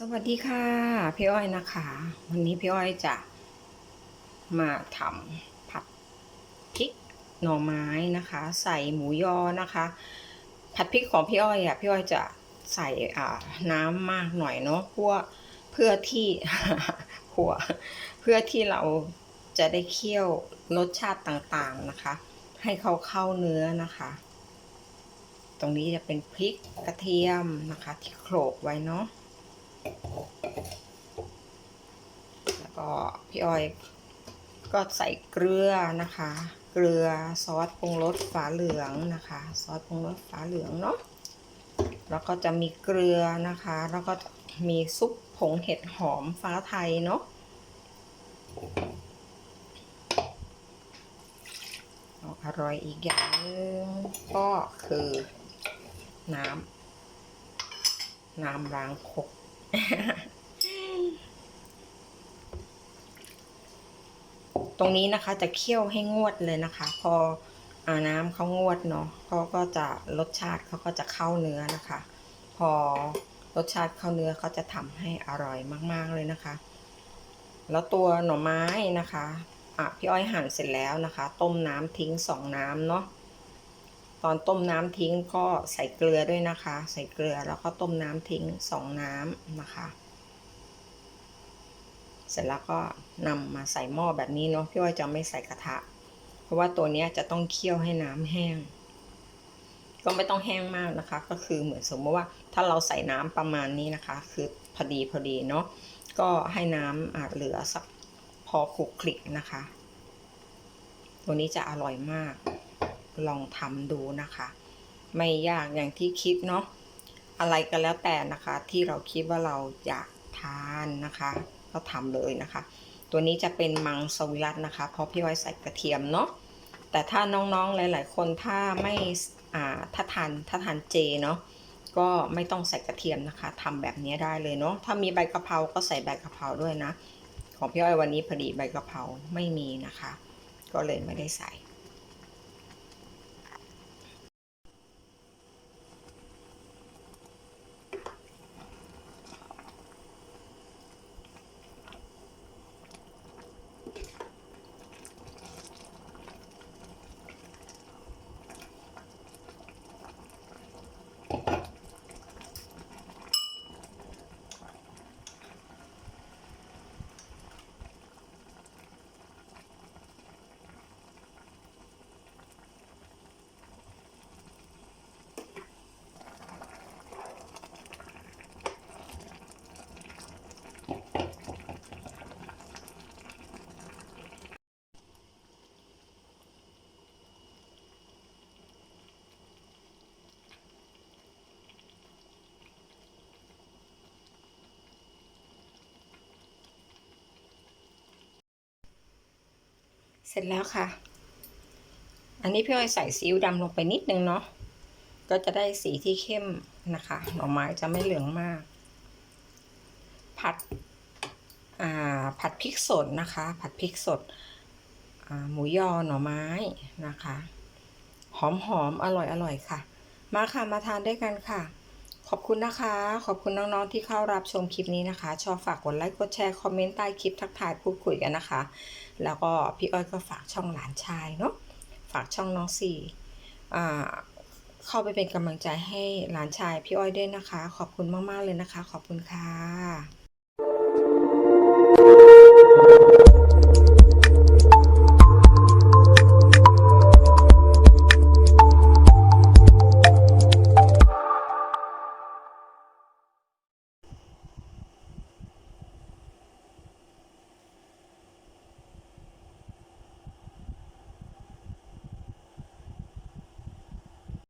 สวัสดีค่ะพี่อ้อยนะคะ วันนี้พี่อ้อยจะมาทำผัดพริกหน่อไม้นะคะ ใส่หมูยอนะคะ ผัดพริกของพี่อ้อยอะพี่อ้อยจะใส่อ่าน้ำมากหน่อยเนาะเพื่อเพื่อที่หัวเพื่อที่เราจะได้เคี่ยวรสชาติต่างๆนะคะ ให้เขาเข้าเนื้อนะคะ ตรงนี้จะเป็นพริกกระเทียมนะคะ ที่โขลกไว้เนาะ แล้วก็พี่อ้อยก็ใส่เกลือนะคะ เกลือซอสปรุงรสฝาเหลืองนะคะ ซอสปรุงรสฝาเหลืองเนาะ แล้วก็จะมีเกลือนะคะ แล้วก็มีซุปผงเห็ดหอมฟ้าไทยเนาะอร่อยอีกอย่างนึงก็คือน้ำ น้ำล้างคก ตรงนี้นะคะจะเคี่ยวให้งวดเลยนะคะ พออาน้ำเขางวดเนาะเขาก็จะรสชาติเขาก็จะเข้าเนื้อนะคะ พอรสชาติเข้าเนื้อเขาจะทำให้อร่อยมาก ๆเลยนะคะ แล้วตัวหน่อไม้นะคะอะพี่อ้อยหั่นเสร็จแล้วนะคะ ต้มน้ำทิ้งสองน้ำเนาะ ตอนต้มน้ำทิ้งก็ใส่เกลือด้วยนะคะ ใส่เกลือแล้วก็ต้มน้ำทิ้งสองน้ำนะคะ เสร็จแล้วก็นำมาใส่หม้อแบบนี้เนาะพี่อ้อยจะไม่ใส่กระทะ เพราะว่าตัวนี้จะต้องเคี่ยวให้น้ำแห้ง ก็ไม่ต้องแห้งมากนะคะ ก็คือเหมือนสมมติว่าถ้าเราใส่น้ำประมาณนี้นะคะ คือพอดีพอดีเนาะก็ให้น้ำอาจเหลือสักพอคลุกคลิกนะคะ ตัวนี้จะอร่อยมาก ลองทำดูนะคะ ไม่ยากอย่างที่คิดเนาะอะไรก็แล้วแต่นะคะ ที่เราคิดว่าเราอยากทานนะคะ ก็ทำเลยนะคะ ตัวนี้จะเป็นมังสวิรัตนะคะ เพราะพี่ไว้ใส่กระเทียมเนาะแต่ถ้าน้องๆหลาย ๆ คนถ้าไม่อ่าถ้าทานถ้าทานเจเนาะก็ไม่ต้องใส่กระเทียมนะคะทำแบบนี้ได้เลยเนาะถ้ามีใบกะเพราก็ใส่ใบกะเพราด้วยนะ ของพี่อ้อยวันนี้พอดีใบกะเพราไม่มีนะคะ ก็เลยไม่ได้ใส่ เสร็จแล้วค่ะ อันนี้พี่อ้อยใส่ซีอิ๊วดำลงไปนิดนึงเนาะ ก็จะได้สีที่เข้มนะคะ หน่อไม้จะไม่เหลืองมาก ผัดอ่าผัดพริกสดนะคะ ผัดพริกสดหมูยอหน่อไม้นะคะ หอมหอมอร่อยอร่อยค่ะ มาค่ะ มาทานด้วยกันค่ะ ขอบคุณนะคะ ขอบคุณน้องๆที่เข้ารับชมคลิปนี้นะคะ ชอบฝากกดไลค์ กดแชร์ คอมเมนต์ใต้คลิปทักทายพูดคุยกันนะคะ แล้วก็พี่อ้อยก็ฝากช่องหลานชายเนาะ ฝากช่องน้องสี่เข้าไปเป็นกำลังใจให้หลานชายพี่อ้อยด้วยนะคะ ขอบคุณมากๆเลยนะคะ ขอบคุณค่ะ